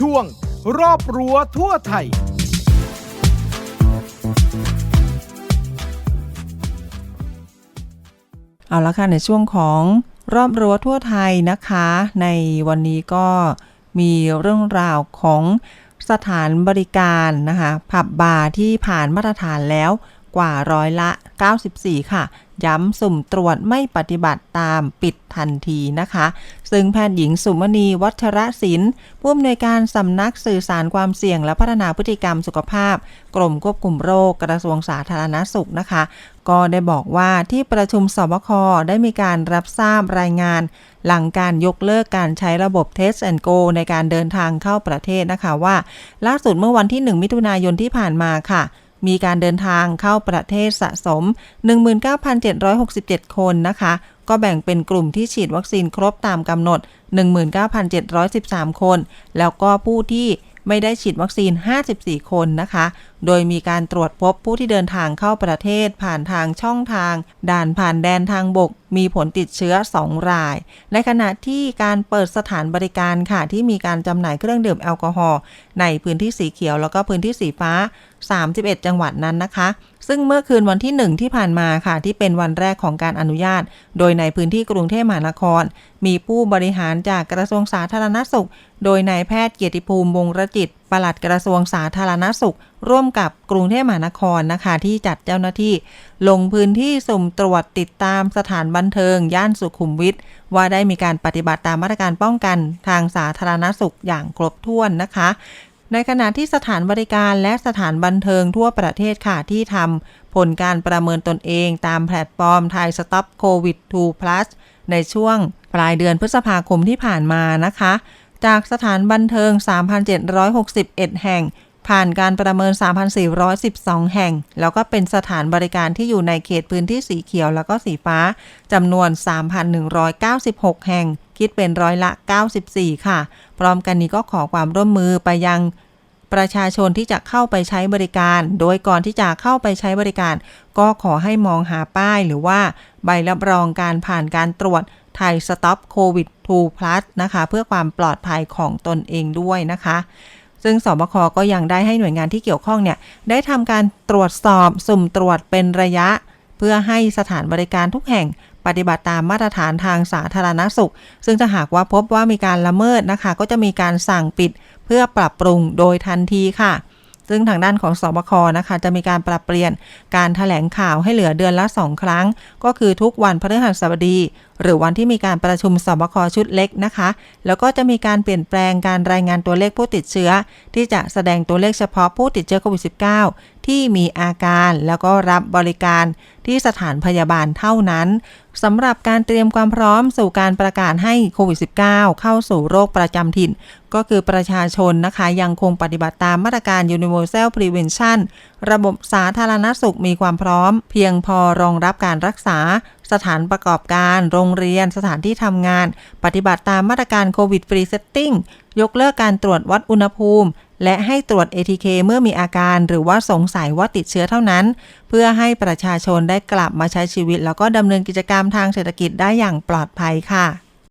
ช่วง รอบรั้วทั่วไทย เอาละค่ะในช่วงของรอบรั้วทั่วไทยนะคะ ในวันนี้ก็มีเรื่องราวของสถานบริการนะคะ ผับบาร์ที่ผ่านมาตรฐานแล้วกว่าร้อยละ 94 ค่ะ ย้ำสุ่มตรวจไม่ปฏิบัติตามปิดทันทีนะคะ ซึ่งแพทย์หญิงสุมณีวัชรศิลป์ผู้อำนวยการสำนักสื่อสารความเสี่ยง และพัฒนาพฤติกรรมสุขภาพ กรมควบคุมโรคกระทรวงสาธารณสุขนะคะ ก็ได้บอกว่าที่ประชุมสบคได้มีการรับทราบรายงาน หลังการยกเลิกการใช้ระบบ Test and Go ในการเดินทางเข้าประเทศนะคะว่า ล่าสุดเมื่อวันที่ 1 มิถุนายนที่ผ่านมาค่ะ มีการเดินทางเข้าประเทศสะสม 19,767 คนนะคะ ก็แบ่งเป็นกลุ่มที่ฉีดวัคซีนครบตามกำหนด 19,713 คน แล้วก็ผู้ที่ไม่ได้ฉีดวัคซีน 54 คนนะคะ โดยมีการตรวจพบผู้ที่เดินทางเข้าประเทศผ่านทางช่องทาง ด่านผ่านแดนทางบก มีผลติดเชื้อ 2 ราย ในขณะที่การเปิดสถานบริการค่ะที่มีการจำหน่ายเครื่องดื่มแอลกอฮอล์ในพื้นที่สีเขียวแล้วก็พื้นที่สีฟ้า 31 จังหวัดนั้นนะคะ ซึ่งเมื่อคืนวันที่ 1 ที่ผ่านมาค่ะ ที่เป็นวันแรกของการอนุญาต โดยในพื้นที่กรุงเทพมหานคร มีผู้บริหารจากกระทรวงสาธารณสุข โดยนายแพทย์เกียรติภูมิวงรจิต ปลัดกระทรวงสาธารณสุข ร่วมกับกรุงเทพมหานครนะคะ ที่จัดเจ้าหน้าที่ ลงพื้นที่สุ่มตรวจติดตามสถานบันเทิง ย่านสุขุมวิทว่าได้มีการปฏิบัติตามมาตรการป้องกันทางสาธารณสุขอย่างครบถ้วนนะคะในขณะที่สถานบริการและสถานบันเทิงทั่วประเทศค่ะที่ทำผลการประเมินตนเองตามแพลตฟอร์มไทยสต็อปโควิด 2 plus ในช่วงปลายเดือนพฤษภาคมที่ผ่านมานะคะ จากสถานบันเทิง 3,761 แห่ง ผ่านการประเมิน 3,412 แห่ง แล้วก็เป็นสถานบริการที่อยู่ในเขตพื้นที่สีเขียวแล้วก็สีฟ้าจำนวน 3,196 แห่ง คิดเป็นร้อยละ 94 ค่ะ พร้อมกันนี้ก็ขอความร่วมมือไปยังประชาชนที่จะเข้าไปใช้บริการ โดยก่อนที่จะเข้าไปใช้บริการ ก็ขอให้มองหาป้ายหรือว่า ใบรับรองการผ่านการตรวจ ไทยสต็อปโควิด2 plus นะคะเพื่อความปลอดภัยของตนเองด้วยนะคะ ซึ่งสบคก็ยังได้ให้หน่วยงานที่เกี่ยวข้องเนี่ยได้ทำการตรวจสอบสุ่มตรวจเป็นระยะ เพื่อให้สถานบริการทุกแห่งปฏิบัติตามมาตรฐานทางสาธารณสุข ซึ่งถ้าหากว่าพบว่ามีการละเมิดนะคะ ก็จะมีการสั่งปิดเพื่อปรับปรุงโดยทันทีค่ะ ซึ่งทางด้านของสบคนะคะ จะมีการปรับเปลี่ยนการถแถลงข่าวให้เหลือเดือนละ 2 ครั้ง ก็คือทุกวันพฤหัสบดี หรือวันที่มีการประชุมสบคชุดเล็กนะคะ แล้วก็จะมีการเปลี่ยนแปลงการรายงานตัวเลขผู้ติดเชื้อ ที่จะแสดงตัวเลขเฉพาะผู้ติดเชื้อโควิด -19 ที่มีอาการแล้วก็รับบริการที่สถานพยาบาลเท่านั้นสำหรับการเตรียมความพร้อมสู่การประกาศให้โควิด -19 เข้าสู่โรคประจำถิ่น ก็คือประชาชนนะคะ ยังคงปฏิบัติตามมาตรการ Universal Prevention ระบบสาธารณสุขมีความพร้อม เพียงพอรองรับการรักษา สถานประกอบการ โรงเรียน สถานที่ทำงาน ปฏิบัติตามมาตรการโควิดฟรีเซตติ้งยกเลิกการตรวจวัดอุณหภูมิ และให้ตรวจ ATK เมื่อมีอาการหรือว่าสงสัยว่าติดเชื้อเท่านั้น เพื่อให้ประชาชนได้กลับมาใช้ชีวิต แล้วก็ดำเนินกิจกรรมทางเศรษฐกิจได้อย่างปลอดภัยค่ะ